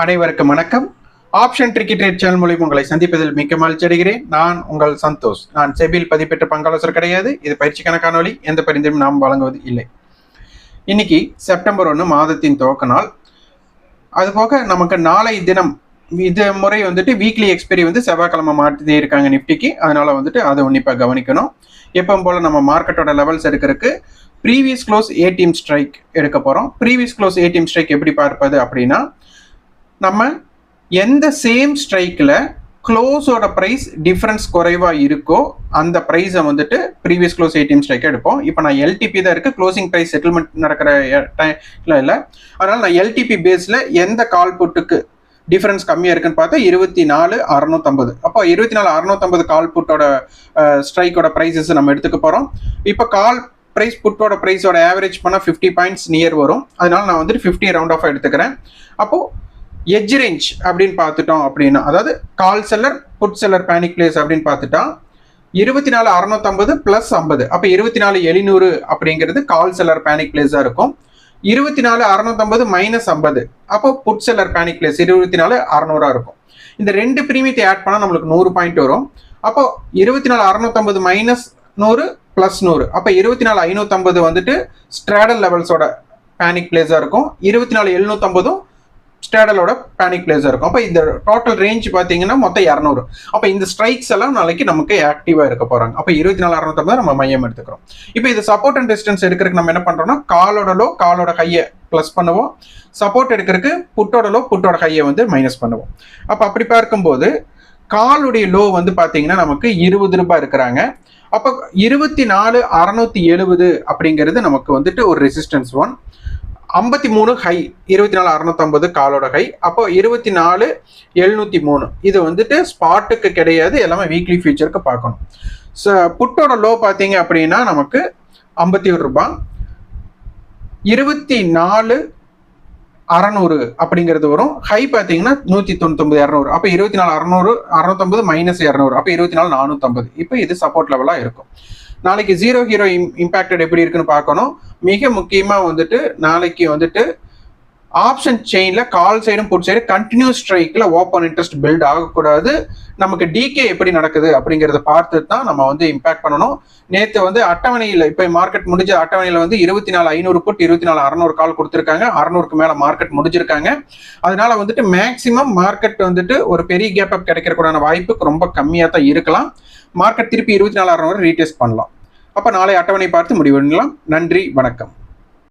அனைவருக்கும் வணக்கம். Option டிரிக்கெட் rate channel மூலியம் உங்களை சந்திப்பதில் மிக்க மகிழ்ச்சி அடைகிறேன். நான் உங்கள் சந்தோஷ். நான் செபியில் பதிப்பெற்ற பங்காளர் கிடையாது. இது பயிற்சிக்கான காணொலி எந்த பரிந்துரையும் நாம் வழங்குவது இல்லை. இன்னைக்கு செப்டம்பர் ஒன்று மாதத்தின் துவக்க நாள். அதுபோக நமக்கு நாளை தினம் இது முறை வந்துட்டு வீக்லி எக்ஸ்பைரி வந்து செவ்வாய்க்கிழமை மாற்றி இருக்காங்க நிஃப்டிக்கு அதனால வந்துட்டு அதை உன்னிப்பாக கவனிக்கணும். எப்பவும் போல நம்ம மார்க்கெட்டோட லெவல்ஸ் எடுக்கிறதுக்கு ப்ரீவியஸ் க்ளோஸ் ஏடிஎம் ஸ்ட்ரைக் எடுக்க போகிறோம் ப்ரீவியஸ் க்ளோஸ் ஏடிஎம் ஸ்ட்ரைக் எப்படி பார்ப்பது அப்படின்னா நம்ம எந்த சேம் ஸ்ட்ரைக்கில் க்ளோஸோட ப்ரைஸ் டிஃப்ரென்ஸ் குறைவாக இருக்கோ அந்த ப்ரைஸை வந்துட்டு ப்ரீவியஸ் க்ளோஸ் ஏடிஎம் ஸ்ட்ரைக் எடுப்போம். இப்போ நான் எல்டிபி தான் இருக்குது க்ளோசிங் ப்ரைஸ் செட்டில்மெண்ட் நடக்கிற டைம்ல இல்லை. அதனால் நான் எல்டிபி பேஸில் எந்த கால் புட்டுக்கு டிஃப்ரென்ஸ் கம்மியாக இருக்குன்னு பார்த்தா இருபத்தி நாலு அறநூத்தம்பது. அப்போ இருபத்தி நாலு அறநூத்தம்பது கால் புட்டோட ஸ்ட்ரைக்கோட ப்ரைஸஸ் நம்ம எடுத்துக்க போகிறோம் இப்போ கால் ப்ரைஸ் புட்டோட ப்ரைஸோட ஆவரேஜ் பண்ணால் ஃபிஃப்டி பாயிண்ட்ஸ் நியர் வரும். அதனால நான் வந்துட்டு ஃபிஃப்டி ரவுண்ட் ஆஃப் எடுத்துக்கிறேன். அப்போது எஜ் ரேஞ்ச் அப்படின்னு பார்த்துட்டோம் அப்படின்னா அதாவது call seller put seller panic place அப்படின்னு பார்த்துட்டா இருபத்தி நாலு அறநூத்தம்பது ப்ளஸ் ஐம்பது. அப்போ இருபத்தி நாலு எழுநூறு அப்படிங்கிறது கால் செல்லர் பேனிக் பிளேஸாக இருக்கும். இருபத்தி நாலு அறநூத்தம்பது மைனஸ் ஐம்பது. அப்போ புட் செல்லர் பேனிக் பிளேஸ் இருபத்தி நாலு அறநூறா இருக்கும். இந்த ரெண்டு பிரீமியத்தை ஆட் பண்ணால் நம்மளுக்கு நூறு பாயிண்ட் வரும். அப்போ இருபத்தி நாலு அறநூத்தம்பது மைனஸ் நூறு ப்ளஸ் நூறு. அப்போ இருபத்தி நாலு ஐநூற்றம்பது வந்துட்டு ஸ்ட்ராடல் லெவல்ஸோட பேனிக் பிளேஸாக இருக்கும். இருபத்தி நாலு எழுநூற்றம்பதும் ஸ்டேடலோட பேனிக் பிளேஸாக இருக்கும். அப்போ இந்த டோட்டல் ரேஞ்ச் பார்த்தீங்கன்னா மொத்தம் இரநூறு. அப்போ இந்த ஸ்ட்ரைக்ஸ் எல்லாம் நாளைக்கு நமக்கு ஆக்டிவாக இருக்க போகிறாங்க அப்போ இருபத்தி நாலு அறுநூத்தம்பது நம்ம மையம் எடுத்துக்கிறோம். இப்போ இது சப்போர்ட் அண்ட் டிஸ்டன்ஸ் எடுக்கிறதுக்கு நம்ம என்ன பண்ணுறோம்னா காலோட லோ காலோட கையை ப்ளஸ் பண்ணுவோம். சப்போர்ட் எடுக்கிறதுக்கு புட்டோட லோ புட்டோட கையை வந்து மைனஸ் பண்ணுவோம். அப்போ அப்படி பார்க்கும்போது காலுடைய லோ வந்து பார்த்தீங்கன்னா நமக்கு இருபது ரூபாய் இருக்கிறாங்க. அப்போ இருபத்தி நாலு அறநூத்தி எழுபது அப்படிங்கிறது நமக்கு வந்துட்டு ஒரு ரெசிஸ்டன்ஸ் ஒன் ஐம்பத்தி மூணு ஹை இருபத்தி நாலு அறுநூத்தம்பது காலோட ஹை. அப்போ இருபத்தி நாலு எழுநூத்தி மூணு. இது வந்துட்டு ஸ்பாட்டுக்கு கிடையாது எல்லாமே வீக்லி ஃபியூச்சருக்கு பார்க்கணும். ஸோ புட்டோட லோ பார்த்தீங்க அப்படின்னா நமக்கு ஐம்பத்தி ஒரு ரூபாய் இருபத்தி நாலு அறநூறு அப்படிங்கிறது வரும். ஹை பார்த்தீங்கன்னா நூற்றி தொண்ணூத்தொம்பது இரநூறு. அப்போ இருபத்தி நாலு அறநூறு அறுநூத்தொம்பது மைனஸ் இரநூறு. அப்போ இருபத்தி நாலு நானூற்றம்பது இப்போ இது சப்போர்ட் லெவலாக இருக்கும். நாளைக்கு ஜீரோ ஹீரோ இம் இம்பேக்டட் எப்படி இருக்குன்னு பார்க்கணும். மிக முக்கியமாக வந்துட்டு நாளைக்கு வந்துட்டு ஆப்ஷன் செயினில் கால் சைடும் புட் சைடு கண்டினியூஸ் ஸ்ட்ரைக்கில் ஓப்பன் இன்ட்ரெஸ்ட் பில்ட் ஆகக்கூடாது. நமக்கு டிகே எப்படி நடக்குது அப்படிங்கிறத பார்த்து தான் நம்ம வந்து இம்பாக்ட் பண்ணணும். நேற்று வந்து அட்டவணையில் இப்போ மார்க்கெட் முடிஞ்ச அட்டவணையில் வந்து இருபத்தி நாலு ஐநூறு புட் இருபத்தி நாலு அறநூறு கால் கொடுத்துருக்காங்க. அறநூறுக்கு மேலே மார்க்கெட் முடிஞ்சிருக்காங்க. அதனால வந்துட்டு மேக்சிமம் மார்க்கெட் வந்துட்டு ஒரு பெரிய கேப் அப் கிடைக்கிறக்கூடான வாய்ப்பு ரொம்ப கம்மியாக தான் இருக்கலாம். மார்க்கெட் திருப்பி இருபத்தி நாலு அறநூறு ரீடெஸ்ட் பண்ணலாம். அப்போ நாளை அட்டவணை பார்த்து முடிவு பண்ணலாம் நன்றி வணக்கம்.